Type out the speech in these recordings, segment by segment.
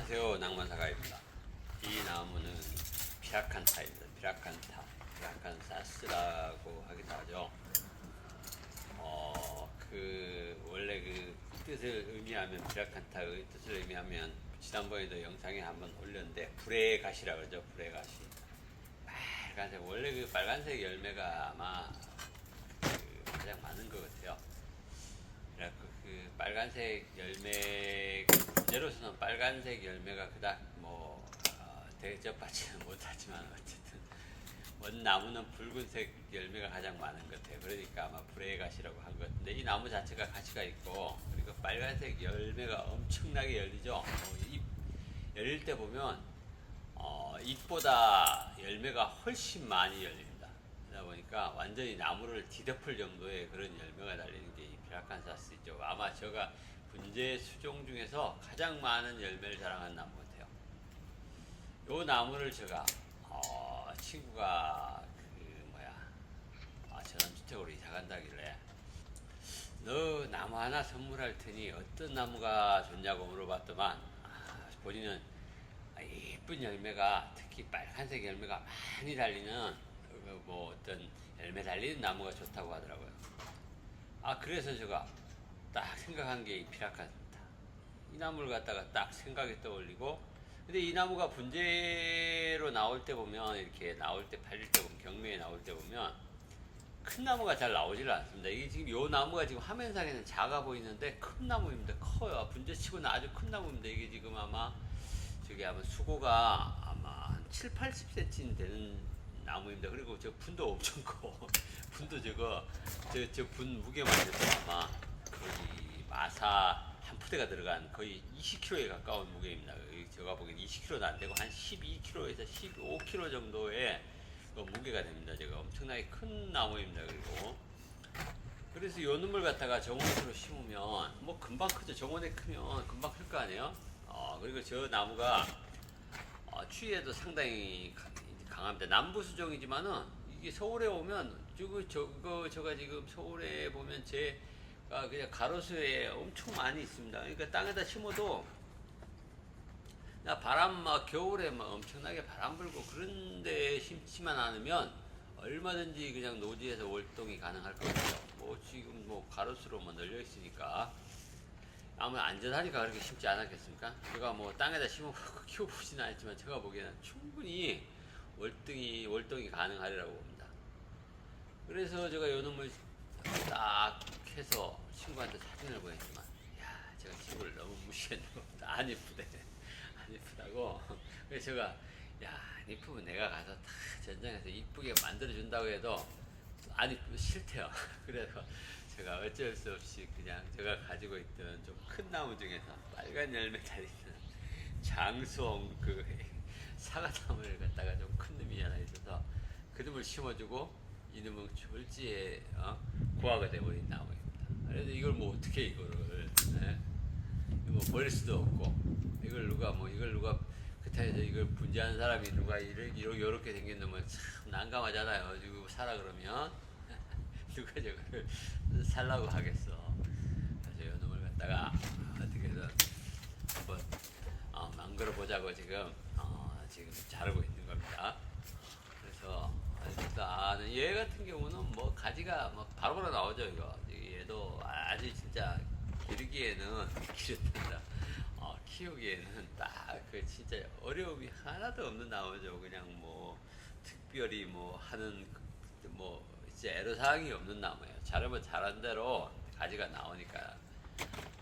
안녕하세요. 낭만사가입니다. 이 나무는 피라칸타입니다. 피라칸타. 피라칸사스라고 하기도 하죠. 어, 그, 원래 그 뜻을 의미하면, 피라칸타의 뜻을 의미하면, 지난번에도 영상에 한번 올렸는데, 불의 가시라고 그러죠. 불의 가시. 빨간색, 원래 그 빨간색 열매가 아마 그 가장 많은 것 같아요. 그 빨간색 열매 문제로서는 빨간색 열매가 그닥 뭐 어, 대접받지는 못하지만 어쨌든 원 나무는 붉은색 열매가 가장 많은 것 같아요. 그러니까 아마 불의 가시라고 한 것 같은데 이 나무 자체가 가시가 있고 그리고 빨간색 열매가 엄청나게 열리죠. 어, 잎 열릴 때 보면 어, 잎보다 열매가 훨씬 많이 열립니다. 그러다 보니까 완전히 나무를 뒤덮을 정도의 그런 열매가 달리는 게 이 피라칸사스이죠. 아마 제가 분재 수종 중에서 가장 많은 열매를 자랑한 나무 같아요. 요 나무를 제가 어, 친구가 그 뭐야 아, 전원주택으로 이사 간다길래 너 나무 하나 선물할 테니 어떤 나무가 좋냐고 물어봤더만 아, 본인은 아, 예쁜 열매가 특히 빨간색 열매가 많이 달리는 그 뭐 어떤 열매 달리는 나무가 좋다고 하더라고요. 아 그래서 제가 딱 생각한 게 이 피라카입니다. 이 나무를 갖다가 딱 생각이 떠올리고 근데 이 나무가 분재로 나올 때 보면 이렇게 나올 때 팔릴 때 보면 경매에 나올 때 보면 큰 나무가 잘 나오질 않습니다. 이게 지금 요 나무가 지금 화면상에는 작아 보이는데 큰 나무입니다. 커요. 분재치고는 아주 큰 나무입니다. 이게 지금 아마 저기 아마 수고가 아마 한 7, 80cm 되는 나무입니다. 그리고 저 분도 엄청 커. 분도 저거 저 저 분 무게만 해도 아마 거의 마사 한 푸대가 들어간 거의 20kg에 가까운 무게입니다. 제가 보기엔 20kg는 안 되고 한 12kg에서 15kg 정도의 그 무게가 됩니다. 제가 엄청나게 큰 나무입니다. 그리고 그래서 요 놈을 갖다가 정원으로 심으면 뭐 금방 크죠. 정원에 크면 금방 클 거 아니에요. 어, 그리고 저 나무가 어, 추위에도 상당히 가- 강합니다. 남부 수종이지만은 이게 서울에 오면 저거 저거 저가 지금 서울에 보면 제가 그냥 가로수에 엄청 많이 있습니다. 그러니까 땅에다 심어도 나 바람 막 겨울에 막 엄청나게 바람 불고 그런데 심지만 않으면 얼마든지 그냥 노지에서 월동이 가능할 것 같아요. 뭐 지금 뭐 가로수로 뭐 널려 있으니까 아마 안전하니까 그렇게 심지 않았겠습니까? 제가 뭐 땅에다 심어보고 키워보지는 않았지만 제가 보기에는 충분히 월등히 월동이 가능하리라고 봅니다. 그래서 제가 요 놈을 딱 해서 친구한테 사진을 보냈지만 야 제가 친구를 너무 무시했나 보다 안 이쁘대. 안 이쁘다고. 그래서 제가 야안 이쁘면 내가 가서 다 전장에서 이쁘게 만들어 준다고 해도 안 이쁘 싫대요. 그래서 제가 어쩔 수 없이 그냥 제가 가지고 있던 좀 큰 나무 중에서 빨간 열매 달리는 장수홍 그 사과나무를 갖다가 좀 큰 놈이 하나 있어서 그 놈을 심어주고 이놈은 졸지에 어? 고아가 돼버린 나무입니다. 그래서 이걸 뭐 어떻게 이거를 예? 이거 뭐 버릴 수도 없고 이걸 누가 뭐 이걸 누가 그타에서 이걸 분재하는 사람이 누가 이렇게 이렇게 생긴 놈은 참 난감하잖아요. 지금 사라 그러면 누가 저거를 살라고 하겠어. 그래서 이 놈을 갖다가 어떻게든 한번 어, 망그러 보자고 지금 어, 지금 자르고. 그래서 일단 얘 같은 경우는 뭐 가지가 뭐 바로바로 나오죠 이거. 얘도 아주 진짜 기르기에는 기르다. 어, 키우기에는 딱 그 진짜 어려움이 하나도 없는 나무죠. 그냥 뭐 특별히 뭐 하는 그- 뭐 진짜 애로사항이 없는 나무예요. 자르면 자란 대로 가지가 나오니까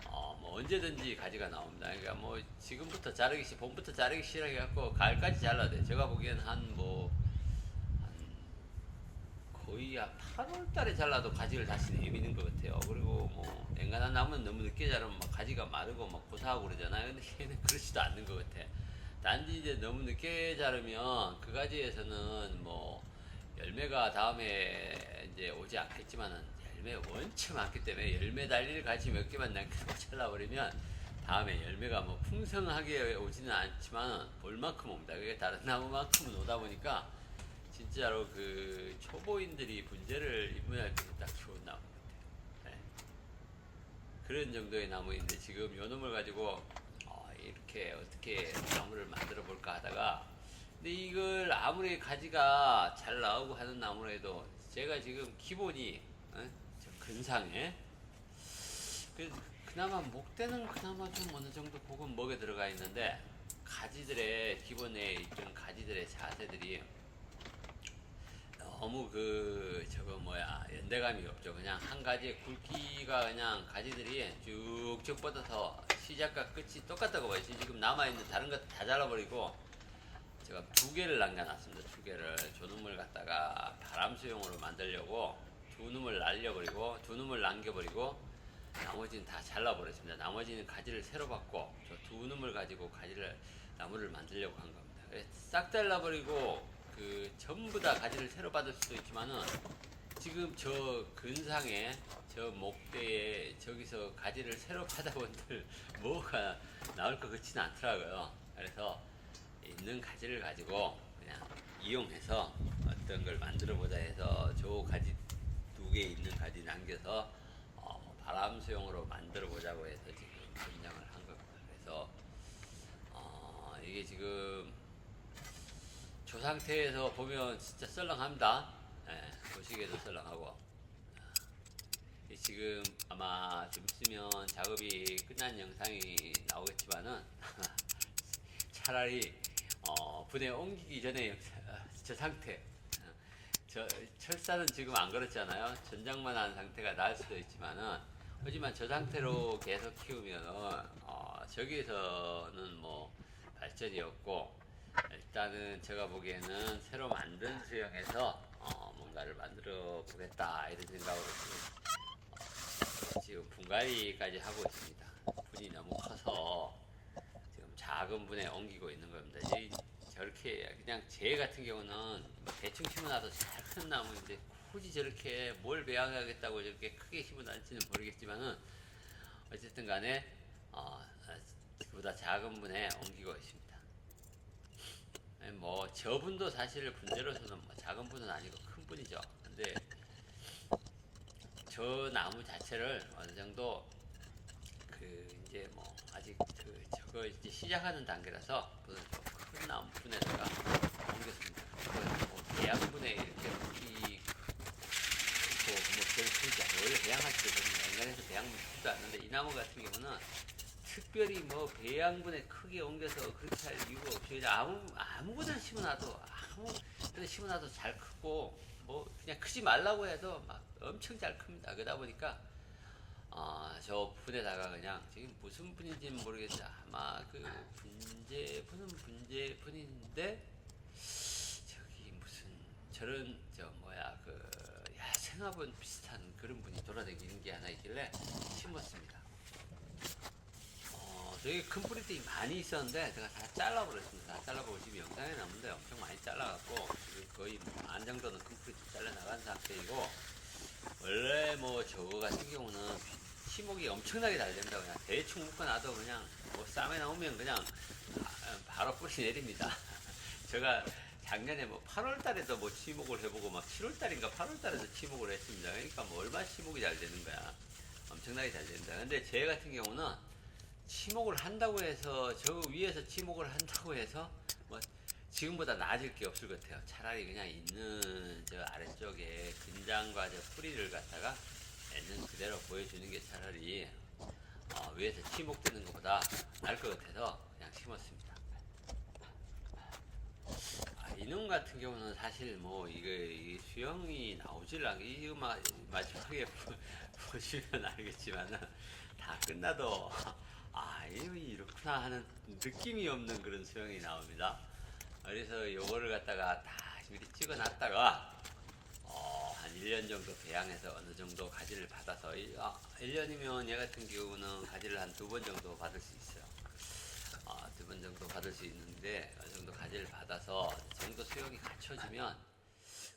어, 뭐 언제든지 가지가 나옵니다. 그러니까 뭐 지금부터 자르기 시 봄부터 자르기 시작해갖고 가을까지 잘라야 돼. 제가 보기엔 한 거의 한 8월 달에 잘라도 가지를 다시 내미는 것 같아요. 그리고 뭐 엔간한 나무는 너무 늦게 자르면 막 가지가 마르고 막 고사하고 그러잖아요. 근데 얘는 그렇지도 않는 것 같아. 단지 이제 너무 늦게 자르면 그 가지에서는 뭐 열매가 다음에 이제 오지 않겠지만은 열매 원체 많기 때문에 열매 달릴 가지 몇 개만 남기고 잘라버리면 다음에 열매가 뭐 풍성하게 오지는 않지만 볼만큼 옵니다. 그게 다른 나무만큼은 오다 보니까 진짜로 그 초보인들이 분재를 입문할 때딱 좋은 나무 같아요. 네. 그런 정도의 나무인데 지금 요 놈을 가지고 어, 이렇게 어떻게 나무를 만들어 볼까 하다가 근데 이걸 아무리 가지가 잘 나오고 하는 나무라 해도 제가 지금 기본이 어? 저 근상에 그, 그나마 목대는 그나마 좀 어느 정도 곡은 먹에 들어가 있는데 가지들의 기본에 있던 가지들의 너무 그 저거 뭐야 연대감이 없죠. 그냥 한 가지의 굵기가 그냥 가지들이 쭉쭉 뻗어서 시작과 끝이 똑같다고 봐요. 지금 남아 있는 다른 것 다 잘라버리고 제가 두 개를 남겨놨습니다. 두 개를 조눈물 갖다가 바람 수용으로 만들려고 두 놈을 날려버리고 두 놈을 남겨버리고 나머지는 다 잘라버렸습니다. 나머지는 가지를 새로 받고 저 두 놈을 가지고 가지를 나무를 만들려고 한 겁니다. 싹 잘라버리고 그 전부 다 가지를 새로 받을 수도 있지만은 지금 저 근상에 저 목대에 저기서 가지를 새로 받아본들 뭐가 나올 것 같지는 않더라고요. 그래서 있는 가지를 가지고 그냥 이용해서 어떤 걸 만들어 보자 해서 저 가지 두 개 있는 가지 남겨서 어, 바람 수용으로 만들어 보자고 해서 지금 분양을 한 겁니다. 그래서 어, 이게 지금 저 상태에서 보면 진짜 썰렁합니다. 예, 보시기에도 썰렁하고. 이 지금 아마 좀 있으면 작업이 끝난 영상이 나오겠지만은 차라리 어, 분해 옮기기 전에 영상- 저 상태 어, 저 철사는 지금 안 그렇잖아요 전장만 한 상태가 나을 수도 있지만은 하지만 저 상태로 계속 키우면은 어, 저기에서는 뭐 발전이 없고 일단은 제가 보기에는 새로 만든 수영에서 어, 뭔가를 만들어 보겠다 이런 생각으로 지금, 어, 지금 분갈이까지 하고 있습니다 분이 너무 커서 지금 작은 분에 옮기고 있는 겁니다. 이, 저렇게 그냥 제 같은 경우는 뭐 대충 심어놔도 잘 큰 나무인데 굳이 저렇게 뭘 배양하겠다고 저렇게 크게 심어놨지는 모르겠지만은 어쨌든 간에 어, 어, 그보다 작은 분에 옮기고 있습니다. 아니, 뭐 저분도 사실 분재로서는 뭐 작은 분은 아니고 큰 분이죠. 근데 저 나무 자체를 어느 정도 그 이제 뭐 아직 그 저거 이제 시작하는 단계라서 그큰 나무 분에다가 옮겼습니다. 그뭐 배양분에 이렇게 옮기 뭐별 크지 않아요. 원래 배양할 때 보면 연간해서 배양분 크지도 않는데 이 나무 같은 경우는 특별히 뭐 배양분에 크게 옮겨서 그렇게 할 이유가 없어요. 아무 아무거나 심어놔도 아무 데나 심어놔도 잘 크고 뭐 그냥 크지 말라고 해도 막 엄청 잘 큽니다. 그러다 보니까 아, 저 분에다가 그냥 지금 무슨 분인지는 모르겠어요. 아마 그 분재 분은 분재 분인데 저기 무슨 저런 저 뭐야 그 야생화분 비슷한 그런 분이 돌아다니는 게 하나 있길래 심었습니다. 어, 되게 큰 뿌리들이 많이 있었는데 제가 다 잘라버렸습니다. 다 잘라버리고 지금 영상에 남는데 엄청 많이 잘라갖고 지금 거의 뭐반 정도는 큰 뿌리 잘라 나간 상태이고 원래 뭐 저거 같은 경우는 시목이 엄청나게 잘 된다고 그냥 대충 묶어놔도 그냥 뭐 쌈에 나오면 그냥 바- 바로 뿌리 내립니다. 제가 작년에 뭐 8월 달에도 뭐 치목을 해보고 막 7월 달인가 8월 달에도 치목을 했습니다. 그러니까 뭐 얼마나 치목이 잘 되는 거야. 엄청나게 잘 된다. 근데 제 같은 경우는 치목을 한다고 해서 저 위에서 치목을 한다고 해서 뭐 지금보다 나아질 게 없을 것 같아요. 차라리 그냥 있는 저 아래쪽에 근장과 저 뿌리를 갖다가 있는 그대로 보여주는 게 차라리 어, 위에서 치목되는 것보다 나을 것 같아서 그냥 심었습니다. 아, 이놈 같은 경우는 사실 뭐 이거 이 수영이 나오질 않 이거 마, 마지막에 보- 보시면 알겠지만은 다 끝나도 아 이렇구나 하는 느낌이 없는 그런 수영이 나옵니다. 그래서 요거를 갖다가 다 미리 찍어 놨다가 어, 한 1년 정도 배양해서 어느 정도 가지를 받아서 일- 아, 1년이면 얘 같은 경우는 가지를 한 두 번 정도 받을 수 있어요. 아, 두번 정도 받을 수 있는데 어느 정도 가지를 받아서 이 정도 수영이 갖춰지면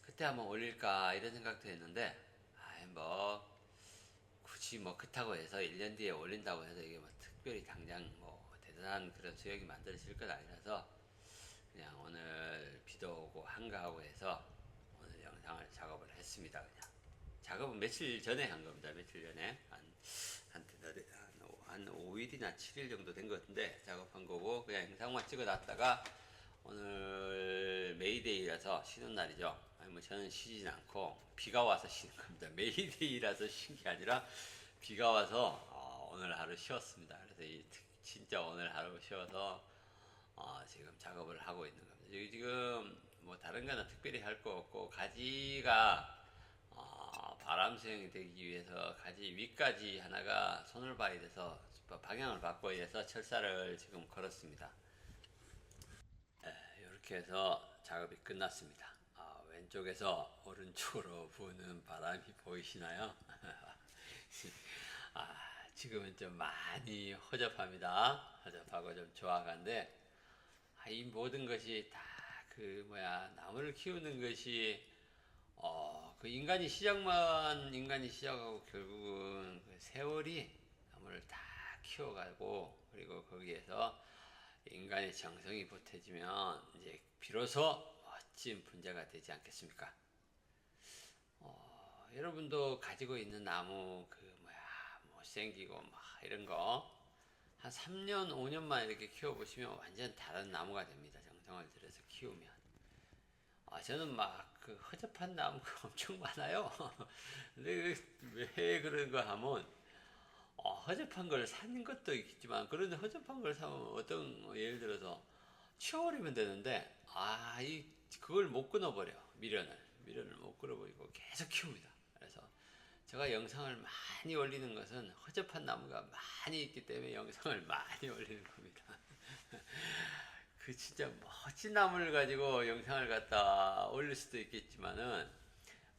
그때 한번 올릴까 이런 생각도 했는데 아이 뭐 굳이 뭐 그렇다고 해서 1년 뒤에 올린다고 해서 이게 뭐 특별히 당장 뭐 대단한 그런 수영이 만들어질 건 아니라서 그냥 오늘 비도 오고 한가하고 해서 오늘 영상을 작업을 했습니다 그냥 작업은 며칠 전에 한 겁니다 며칠 전에 한, 한, 한, 한 5일이나 7일 정도 된 것 같은데 작업한 거고 그냥 영상 영상만 찍어 놨다가 오늘 메이데이라서 쉬는 날이죠. 아니 뭐 저는 쉬진 않고 비가 와서 쉬는 겁니다. 메이데이라서 쉰 게 아니라 비가 와서 어, 오늘 하루 쉬었습니다. 그래서 이 특- 진짜 오늘 하루 쉬어서 어, 지금 작업을 하고 있는 겁니다. 지금 뭐 다른 거는 특별히 할 거 없고 가지가 어, 바람 수행이 되기 위해서 가지 위까지 하나가 손을 봐야 돼서 방향을 바꿔야 해서 철사를 지금 걸었습니다. 이렇게 해서 작업이 끝났습니다. 아, 왼쪽에서 오른쪽으로 부는 바람이 보이시나요? 아, 지금은 좀 많이 허접합니다. 허접하고 좀 조악한데 아, 이 모든 것이 다 그 뭐야 나무를 키우는 것이 어, 그 인간이 시작만 인간이 시작하고 결국은 그 세월이 나무를 다 키워가고 그리고 거기에서 인간의 정성이 보태지면 이제 비로소 멋진 분자가 되지 않겠습니까? 어, 여러분도 가지고 있는 나무 그 못생기고 막 이런 거 한 3년 5년만 이렇게 키워보시면 완전 다른 나무가 됩니다. 정성을 들여서 키우면. 아, 저는 막 그 허접한 나무가 엄청 많아요. 근데 그왜 그런 거 하면 어, 허접한 걸 사는 것도 있겠지만 그런데 허접한 걸 사면 어떤 뭐 예를 들어서 치워버리면 되는데 아 이 그걸 못 끊어버려 미련을 미련을 못 끊어버리고 계속 키웁니다. 제가 영상을 많이 올리는 것은 허접한 나무가 많이 있기 때문에 영상을 많이 올리는 겁니다. 그 진짜 멋진 나무를 가지고 영상을 갖다 올릴 수도 있겠지만은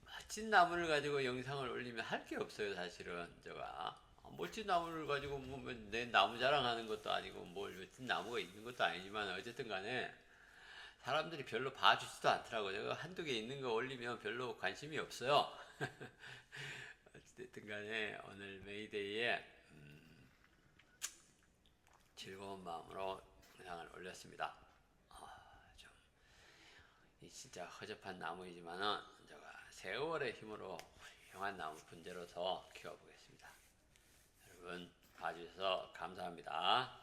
멋진 나무를 가지고 영상을 올리면 할 게 없어요 사실은. 제가 아, 멋진 나무를 가지고 뭐 내 나무 자랑하는 것도 아니고 뭘 멋진 나무가 있는 것도 아니지만 어쨌든 간에 사람들이 별로 봐주지도 않더라고요. 한두 개 있는 거 올리면 별로 관심이 없어요 어쨌든 간에 오늘 메이데이에 음, 즐거운 마음으로 영상을 올렸습니다 아, 좀 이 진짜 허접한 나무이지만은 제가 세월의 힘으로 훌륭한 나무 분재로서 키워보겠습니다. 여러분 봐주셔서 감사합니다.